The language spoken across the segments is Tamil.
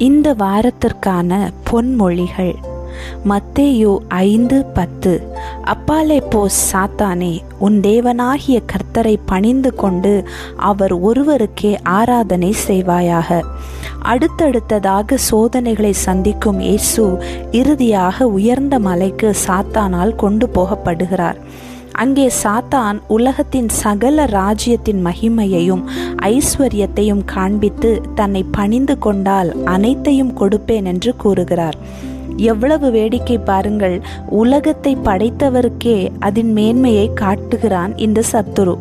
இந்த வாரத்திற்கான பொன்மொழிகள். மத்தேயு ஐந்து பத்து. அப்பாலே போ சாத்தானே உன் தேவனாகிய கர்த்தரை பணிந்து கொண்டு அவர் ஒருவருக்கே ஆராதனை செய்வாயாக. அடுத்தடுத்ததாக சோதனைகளை சந்திக்கும் இயேசு இறுதியாக உயர்ந்த மலைக்கு சாத்தானால் கொண்டு போகப்படுகிறார். அங்கே சாத்தான் உலகத்தின் சகல ராஜ்யத்தின் மகிமையையும் ஐஸ்வர்யத்தையும் காண்பித்து தன்னை பணிந்து கொண்டால் அனைத்தையும் கொடுப்பேன் என்று கூறுகிறார். எவ்வளவு வேடிக்கை பாருங்கள். உலகத்தை படைத்தவருக்கே அதன் மேன்மையை காட்டுகிறான் இந்த சத்துரு.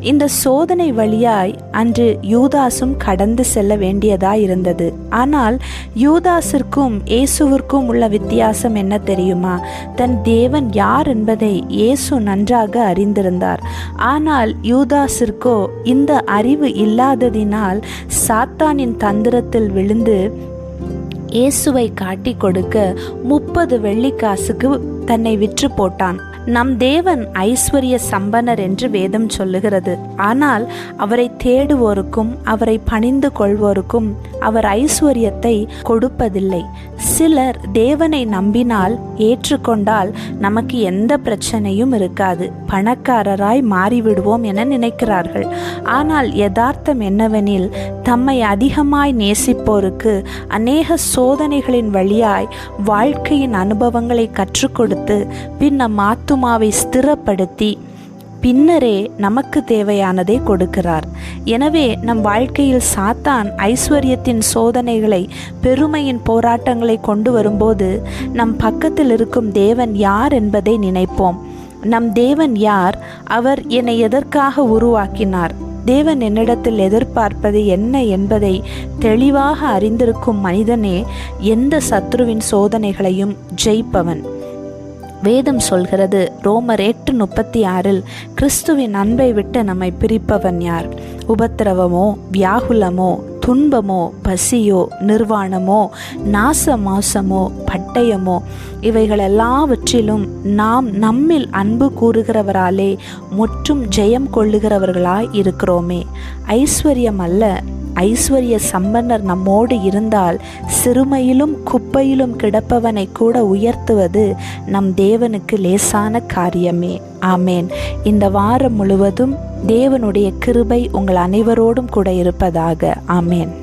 இந்த சோதனை வழியாய் அன்று யூதாசும் கடந்து செல்ல வேண்டியதாய் இருந்தது ஆனால் யூதாசிற்கும் இயேசுவிற்கும் உள்ள வித்தியாசம் என்ன தெரியுமா? தன் தேவன் யார் என்பதை இயேசு நன்றாக அறிந்திருந்தார். ஆனால் யூதாசிற்கோ இந்த அறிவு இல்லாததினால் சாத்தானின் தந்திரத்தில் விழுந்து இயேசுவை காட்டி கொடுக்க முப்பது வெள்ளிக்காசுக்கு தன்னை விற்று போட்டான். நம் தேவன் ஐஸ்வர்ய சம்பனர் என்று வேதம் சொல்லுகிறது. ஆனால் அவரை தேடுவோருக்கும் அவரை பணிந்து கொள்வோருக்கும் அவர் ஐஸ்வர்யத்தை கொடுப்பதில்லை. சிலர் தேவனை நம்பினால் ஏற்றுக்கொண்டால் நமக்கு எந்த பிரச்சனையும் இருக்காது. பணக்காரராய் மாறிவிடுவோம் என நினைக்கிறார்கள். ஆனால் யதார்த்தம் என்னவெனில் தம்மை அதிகமாய் நேசிப்போருக்கு அநேக சோதனைகளின் வழியாய் வாழ்க்கையின் அனுபவங்களை கற்றுக் கொடுத்து பின்ன நம் ஆத்துமாவை ஸ்திரப்படுத்தி பின்னரே நமக்கு தேவையானதை கொடுக்கிறார். எனவே நம் வாழ்க்கையில் சாத்தான் ஐஸ்வர்யத்தின் சோதனைகளை பெருமையின் போராட்டங்களை கொண்டு வரும்போது நம் பக்கத்தில் இருக்கும் தேவன் யார் என்பதை நினைப்போம். நம் தேவன் யார்? அவர் என்னை எதற்காக உருவாக்கினார்? தேவன் என்னிடத்தில் எதிர்பார்ப்பது என்ன என்பதை தெளிவாக அறிந்திருக்கும் மனிதனே எந்த சத்ருவின் சோதனைகளையும் ஜெயிப்பவன். வேதம் சொல்கிறது. ரோமர் எட்டு முப்பத்தி ஆறில் கிறிஸ்துவின் அன்பை விட்டு நம்மை பிரிப்பவன் யார்? உபத்திரவமோ வியாகுலமோ துன்பமோ பசியோ நிர்வாணமோ நாச மாசமோ பட்டயமோ இவைகள் எல்லாவற்றிலும் நாம் நம்மில் அன்பு கூறுகிறவராலே முற்றும் ஜெயம் கொள்ளுகிறவர்களாய் இருக்கிறோமே. ஐஸ்வர்யம் அல்ல ஐஸ்வர்ய சம்பன்னர் நம்மோடு இருந்தால் சிறுமையிலும் குப்பையிலும் கிடப்பவனை கூட உயர்த்துவது நம் தேவனுக்கு லேசான காரியமே. ஆமேன். இந்த வாரம் முழுவதும் தேவனுடைய கிருபை உங்கள் அனைவரோடும் கூட இருப்பதாக. ஆமேன்.